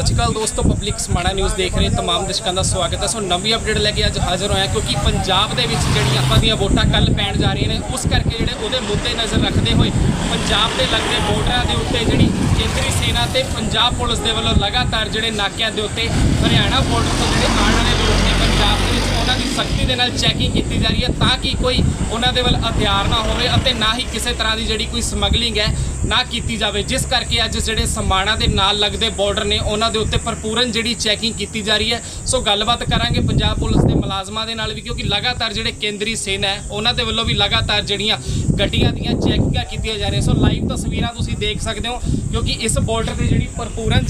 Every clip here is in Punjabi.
ਸਤਿ ਸ਼੍ਰੀ ਅਕਾਲ ਦੋਸਤੋ ਪਬਲਿਕ ਸਮਾਣਾ ਨਿਊਜ਼ ਦੇਖ ਰਹੇ ਤਮਾਮ ਦਰਸ਼ਕਾਂ ਦਾ ਸਵਾਗਤ ਹੈ। ਸੋ ਨਵੀਂ ਅਪਡੇਟ ਲੈ ਕੇ ਅੱਜ ਹਾਜ਼ਰ ਹੋਇਆ, ਕਿਉਂਕਿ ਪੰਜਾਬ ਦੇ ਵਿੱਚ ਜਿਹੜੀਆਂ ਆਪਾਂ ਦੀਆਂ ਵੋਟਾਂ ਕੱਲ ਪੈਣ ਜਾ ਰਹੀਆਂ ਨੇ, ਉਸ ਕਰਕੇ ਜਿਹੜੇ ਉਹਦੇ ਮੁੱਦੇ ਨਜ਼ਰ ਰੱਖਦੇ ਹੋਏ ਪੰਜਾਬ ਦੇ ਲੱਗਦੇ ਬਾਰਡਰਾਂ ਦੇ ਉੱਤੇ ਜਿਹੜੀ ਕੇਂਦਰੀ ਸੈਨਾ ਤੇ ਪੰਜਾਬ ਪੁਲਿਸ ਦੇ ਵੱਲੋਂ ਲਗਾਤਾਰ ਜਿਹੜੇ ਨਾਕਿਆਂ ਦੇ ਉੱਤੇ ਹਰਿਆਣਾ ਬਾਰਡਰ ਤੋਂ ਜਿਹੜੇ ਆਉਣ ਵਾਲੇ ਲੋਕ ਨੇ ਪੰਜਾਬ ਦੇ ਵਿੱਚ ਉਹਨਾਂ ਦੀ ਸਖਤੀ ਦੇ ਨਾਲ ਚੈਕਿੰਗ ਕੀਤੀ ਜਾ ਰਹੀ ਹੈ ਤਾਂ ਕਿ ਕੋਈ ਉਹਨਾਂ ਦੇ ਵੱਲ ਹਥਿਆਰ ਨਾ ਹੋਵੇ ਅਤੇ ਨਾ ਹੀ ਕਿਸੇ ਤਰ੍ਹਾਂ ਦੀ ਜਿਹੜੀ ਕੋਈ ਸਮਗਲਿੰਗ ਹੈ ਨਾ ਕੀਤੀ ਜਾਵੇ। ਜਿਸ ਕਰਕੇ ਅੱਜ ਜਿਹੜੇ ਸਮਾਣਾ ਦੇ ਨਾਲ ਲੱਗਦੇ ਬਾਰਡਰ ਨੇ, ਉਹਨਾਂ ਦੇ ਉੱਤੇ ਭਰਪੂਰਨ ਜਿਹੜੀ ਚੈਕਿੰਗ ਕੀਤੀ ਜਾ ਰਹੀ ਹੈ। ਸੋ ਗੱਲਬਾਤ ਕਰਾਂਗੇ ਪੰਜਾਬ ਪੁਲਿਸ ਦੇ ਮੁਲਾਜ਼ਮਾਂ ਦੇ ਨਾਲ ਵੀ, ਕਿਉਂਕਿ ਲਗਾਤਾਰ ਜਿਹੜੇ ਕੇਂਦਰੀ ਸੈਨਾ ਹੈ, ਉਹਨਾਂ ਦੇ ਵੱਲੋਂ ਵੀ ਲਗਾਤਾਰ ਜਿਹੜੀਆਂ ਗੱਡੀਆਂ ਦੀਆਂ ਚੈਕਿੰਗਾਂ ਕੀਤੀਆਂ ਜਾ ਰਹੀਆਂ। ਸੋ ਲਾਈਵ ਤਸਵੀਰਾਂ ਤੁਸੀਂ ਦੇਖ ਸਕਦੇ ਹੋ, ਕਿਉਂਕਿ ਇਸ ਬਾਰਡਰ ਤੇ ਜਿਹੜੀ ਭਰਪੂਰਨ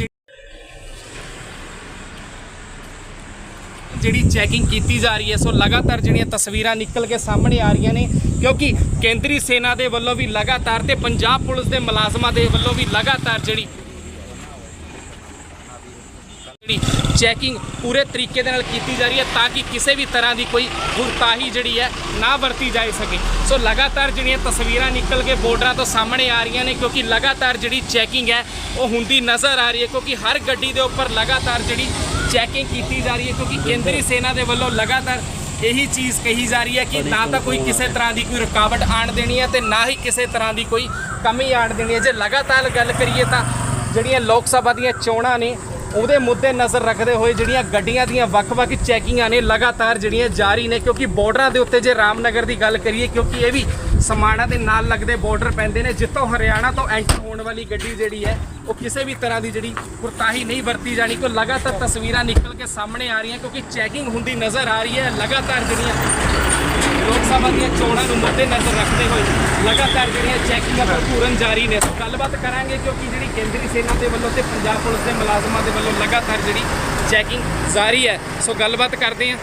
ਜਿਹੜੀ ਚੈਕਿੰਗ ਕੀਤੀ ਜਾ ਰਹੀ ਹੈ, ਸੋ ਲਗਾਤਾਰ ਜਿਹੜੀਆਂ ਤਸਵੀਰਾਂ ਨਿਕਲ ਕੇ ਸਾਹਮਣੇ ਆ ਰਹੀਆਂ ਨੇ, ਕਿਉਂਕਿ ਕੇਂਦਰੀ ਸੈਨਾ ਦੇ ਵੱਲੋਂ ਵੀ ਲਗਾਤਾਰ ਤੇ ਪੰਜਾਬ ਪੁਲਿਸ ਦੇ ਮੁਲਾਜ਼ਮਾਂ ਦੇ ਵੱਲੋਂ ਵੀ ਲਗਾਤਾਰ ਜਿਹੜੀ ਚੈਕਿੰਗ ਪੂਰੇ ਤਰੀਕੇ ਦੇ ਨਾਲ ਕੀਤੀ ਜਾ ਰਹੀ ਹੈ ਤਾਂ ਕਿ ਕਿਸੇ ਵੀ ਤਰ੍ਹਾਂ ਦੀ ਕੋਈ ਗੁਰਤਾਹੀ ਜਿਹੜੀ ਹੈ ਨਾ ਵਰਤੀ ਜਾ ਸਕੇ। ਸੋ ਲਗਾਤਾਰ ਜਿਹੜੀਆਂ ਤਸਵੀਰਾਂ ਨਿਕਲ ਕੇ ਬਾਰਡਰਾਂ ਤੋਂ ਸਾਹਮਣੇ ਆ ਰਹੀਆਂ ਨੇ ਕਿਉਂਕਿ ਲਗਾਤਾਰ ਜਿਹੜੀ ਚੈਕਿੰਗ ਹੈ ਉਹ ਹੁੰਦੀ ਨਜ਼ਰ ਆ ਰਹੀ ਹੈ ਕਿਉਂਕਿ ਹਰ ਗੱਡੀ ਦੇ ਉੱਪਰ ਲਗਾਤਾਰ ਜਿਹੜੀ ਚੈਕਿੰਗ ਕੀਤੀ ਜਾ ਰਹੀ ਹੈ ਕਿਉਂਕਿ ਕੇਂਦਰੀ ਸੈਨਾ ਦੇ ਵੱਲੋਂ ਲਗਾਤਾਰ ਇਹੀ ਚੀਜ਼ ਕਹੀ ਜਾ ਰਹੀ ਹੈ ਕਿ ਨਾ ਤਾਂ ਕੋਈ ਕਿਸੇ ਤਰ੍ਹਾਂ ਦੀ ਕੋਈ ਰੁਕਾਵਟ ਆਣ ਦੇਣੀ ਹੈ ਤੇ ਨਾ ਹੀ ਕਿਸੇ ਤਰ੍ਹਾਂ ਦੀ ਕੋਈ ਕਮੀ ਆਣ ਦੇਣੀ ਹੈ। ਜੇ ਲਗਾਤਾਰ ਗੱਲ ਕਰੀਏ ਤਾਂ ਜਿਹੜੀਆਂ ਲੋਕ ਸਭਾ ਦੀਆਂ ਚੋਣਾਂ ਨੇ ਉਹਦੇ ਮੁੱਦੇ ਨਜ਼ਰ ਰੱਖਦੇ ਹੋਏ ਜਿਹੜੀਆਂ ਗੱਡੀਆਂ ਦੀਆਂ ਵੱਖ-ਵੱਖ ਚੈਕਿੰਗਾਂ ਨੇ ਲਗਾਤਾਰ ਜਿਹੜੀਆਂ ਜਾਰੀ ਨੇ, ਕਿਉਂਕਿ ਬਾਰਡਰਾਂ ਦੇ ਉੱਤੇ ਜੇ ਰਾਮਨਗਰ ਦੀ ਗੱਲ ਕਰੀਏ, ਕਿਉਂਕਿ ਇਹ ਵੀ ਸਮਾਣਾ ਦੇ ਨਾਲ ਲੱਗਦੇ ਬਾਰਡਰ ਪੈਂਦੇ ਨੇ, ਜਿੱਥੋਂ ਹਰਿਆਣਾ ਤੋਂ ਐਂਟਰ ਹੋਣ ਵਾਲੀ ਗੱਡੀ ਜਿਹੜੀ ਹੈ, ਉਹ ਕਿਸੇ ਵੀ ਤਰ੍ਹਾਂ ਦੀ ਜਿਹੜੀ ਕੁਰਤਾਹੀ ਨਹੀਂ ਵਰਤੀ ਜਾਣੀ ਕੋਈ ਲਗਾਤਾਰ ਤਸਵੀਰਾਂ ਨਿਕਲ ਕੇ ਸਾਹਮਣੇ ਆ ਰਹੀਆਂ, ਕਿਉਂਕਿ ਚੈਕਿੰਗ ਹੁੰਦੀ ਨਜ਼ਰ ਆ ਰਹੀ ਹੈ, ਲਗਾਤਾਰ ਜਿਹੜੀਆਂ ਲੋਕ ਸਭਾ ਦੀਆਂ ਚੋਣਾਂ ਨੂੰ ਮੱਦੇ ਨਜ਼ਰ ਰੱਖਦੇ ਹੋਏ ਲਗਾਤਾਰ ਜਿਹੜੀਆਂ ਚੈਕਿੰਗਾਂ ਭਰਪੂਰਨ ਜਾਰੀ ਨੇ। ਸੋ ਗੱਲਬਾਤ ਕਰਾਂਗੇ ਕਿਉਂਕਿ ਜਿਹੜੀ ਕੇਂਦਰੀ ਸੈਨਾ ਦੇ ਵੱਲੋਂ ਤੇ ਪੰਜਾਬ ਪੁਲਿਸ ਦੇ ਮੁਲਾਜ਼ਮਾਂ ਦੇ ਵੱਲੋਂ ਲਗਾਤਾਰ ਜਿਹੜੀ ਚੈਕਿੰਗ ਜਾਰੀ ਹੈ। ਸੋ ਗੱਲਬਾਤ ਕਰਦੇ ਹਾਂ।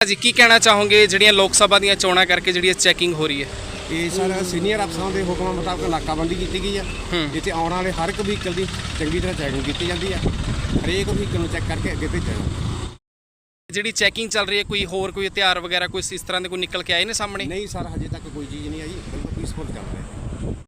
ਜੀ ਕੀ ਕਹਿਣਾ ਚਾਹੋਗੇ ਜਿਹੜੀਆਂ ਲੋਕ ਸਭਾ ਦੀਆਂ ਚੋਣਾਂ ਕਰਕੇ ਜਿਹੜੀ ਚੈਕਿੰਗ ਹੋ ਰਹੀ ਹੈ? ਇਹ ਸਰ ਸੀਨੀਅਰ ਅਫਸਰਾਂ ਦੇ ਹੁਕਮਾਂ ਮੁਤਾਬਕ ਨਾਕਾਬੰਦੀ ਕੀਤੀ ਗਈ ਹੂੰ। ਇੱਥੇ ਆਉਣ ਵਾਲੇ ਹਰ ਇੱਕ ਵਹੀਕਲ ਦੀ ਚੰਗੀ ਤਰ੍ਹਾਂ ਚੈਕਿੰਗ ਕੀਤੀ ਜਾਂਦੀ ਆ। ਹਰੇਕ ਵਹੀਕਲ ਨੂੰ ਚੈੱਕ ਕਰਕੇ ਅੱਗੇ ਭੇਜਿਆ ਜਾਂਦਾ। ਜਿਹੜੀ ਚੈਕਿੰਗ ਚੱਲ ਰਹੀ ਹੈ ਕੋਈ ਹੋਰ ਕੋਈ ਹਥਿਆਰ ਵਗੈਰਾ ਕੋਈ ਇਸ ਤਰ੍ਹਾਂ ਦੇ ਕੋਈ ਨਿਕਲ ਕੇ ਆਏ ਨੇ ਸਾਹਮਣੇ? ਨਹੀਂ ਸਰ ਹਜੇ ਤੱਕ ਕੋਈ ਚੀਜ਼ ਨਹੀਂ ਆਈ। ਬਿਲਕੁਲ ਪੀਸਫੁਲ ਚੱਲ ਰਿਹਾ।